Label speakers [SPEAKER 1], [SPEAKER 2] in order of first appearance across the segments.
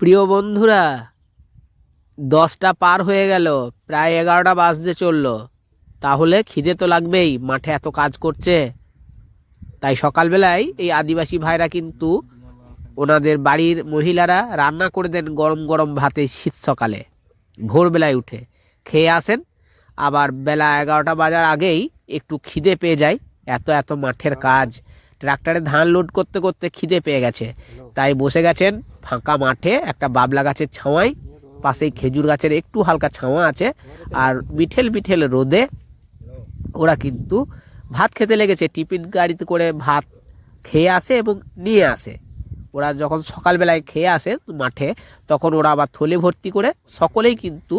[SPEAKER 1] প্রিয় বন্ধুরা, দশটা পার হয়ে গেল, প্রায় এগারোটা বাজতে চলল। তাহলে খিদে তো লাগবেই, মাঠে এত কাজ করছে। তাই সকালবেলায় এই আদিবাসী ভাইরা কিন্তু ওনাদের বাড়ির মহিলারা রান্না করে দেন গরম গরম ভাতে শীত সকালে। ভোরবেলায় উঠে খেয়ে আসেন। আবার বেলা এগারোটা বাজার আগেই একটু খিদে পেয়ে যায়, এত এত মাঠের কাজ। ট্রাক্টরে ধান লোড করতে করতে খিদে পেয়ে গেছে। তাই বসে গেছেন ফাঁকা মাঠে, একটা বাবলা গাছের ছাওয়ায় পাশেই খেজুর গাছের একটু হালকা ছাওয়া আছে, আর মিঠেল মিঠেল রোদে ওরা কিন্তু ভাত খেতে লেগেছে। টিফিন গাড়িতে করে ভাত খেয়ে আসে এবং নিয়ে আসে। ওরা যখন সকালবেলায় খেয়ে আসে মাঠে, তখন ওরা আবার থলে ভর্তি করে সকলেই কিন্তু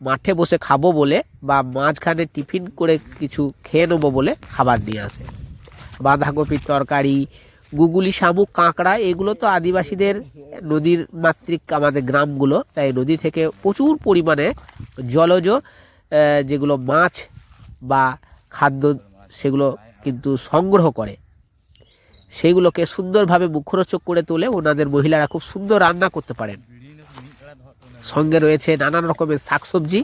[SPEAKER 1] মাঠে বসে খাব বলে বা মাঝখানে টিফিন করে কিছু খেয়ে নেব বলে খাবার নিয়ে আসে। বাঁধাকপির তরকারি, গুগুলি শামুক, কাঁকড়া, এগুলো তো আদিবাসীদের নদীর মাতৃক আমাদের গ্রামগুলো। তাই নদী থেকে প্রচুর পরিমাণে জলজ যেগুলো মাছ বা খাদ্য সেগুলো কিন্তু সংগ্রহ করে। সেগুলোকে সুন্দরভাবে মুখরোচক করে তোলে ওনাদের মহিলারা খুব সুন্দর রান্না করতে পারেন। সঙ্গে রয়েছে নানান রকমের শাকসবজি,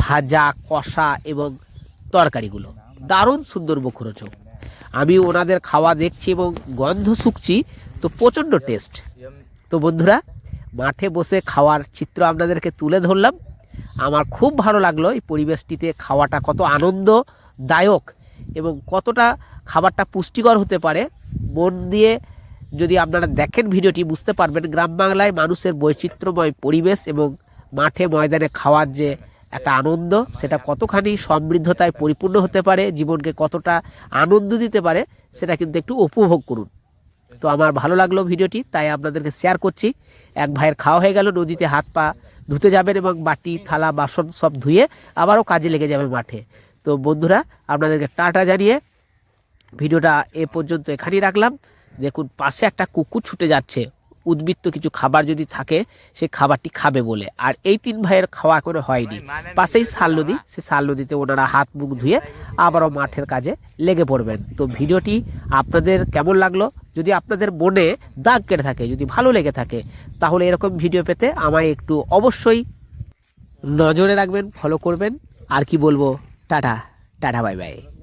[SPEAKER 1] ভাজা, কষা এবং তরকারিগুলো। দারুণ সুন্দর মুখরোচক। আমি ওনাদের খাওয়া দেখছি এবং গন্ধ শুকছি, তো প্রচণ্ড টেস্ট তো বন্ধুরা, মাঠে বসে খাওয়ার চিত্র আপনাদেরকে তুলে ধরলাম। আমার খুব ভালো লাগল এই পরিবেশটিতে খাওয়াটা কত আনন্দদায়ক এবং কতটা খাবারটা পুষ্টিকর হতে পারে। মন দিয়ে যদি আপনারা দেখেন ভিডিওটি, বুঝতে পারবেন গ্রাম বাংলায় মানুষের বৈচিত্র্যময় পরিবেশ এবং মাঠে ময়দানে খাওয়ার যে একটা আনন্দ, সেটা কতখানি সমৃদ্ধতায় পরিপূর্ণ হতে পারে, জীবনকে কতটা আনন্দ দিতে পারে, সেটা কিন্তু একটু উপভোগ করুন। তো আমার ভালো লাগল ভিডিওটি, তাই আপনাদেরকে শেয়ার করছি। এক ভাইয়ের খাওয়া হয়ে গেল, নদীতে হাত পা ধুতে যাবেন এবং বাটি, থালা, বাসন সব ধুয়ে আবারও কাজে লেগে যাবে মাঠে। তো বন্ধুরা, আপনাদেরকে টাটা জানিয়ে ভিডিওটা এ পর্যন্ত এখানেই রাখলাম। দেখুন, পাশে একটা কুকুর ছুটে যাচ্ছে। উদ্বৃত্ত কিছু খাবার যদি থাকে সে খাবারটি খাবে বলে। আর এই তিন ভাইয়ের খাওয়া করে হয়নি। পাশেই শাল নদী সে শাল নদীতে ওনারা হাত মুখ ধুয়ে আবারও মাঠের কাজে লেগে পড়বেন। তো ভিডিওটি আপনাদের কেমন লাগল? যদি আপনাদের মনে দাগ কেটে থাকে যদি ভালো লেগে থাকে তাহলে এরকম ভিডিও পেতে আমায় একটু অবশ্যই নজরে রাখবেন ফলো করবেন। আর কি বলব? Tata tata bye bye.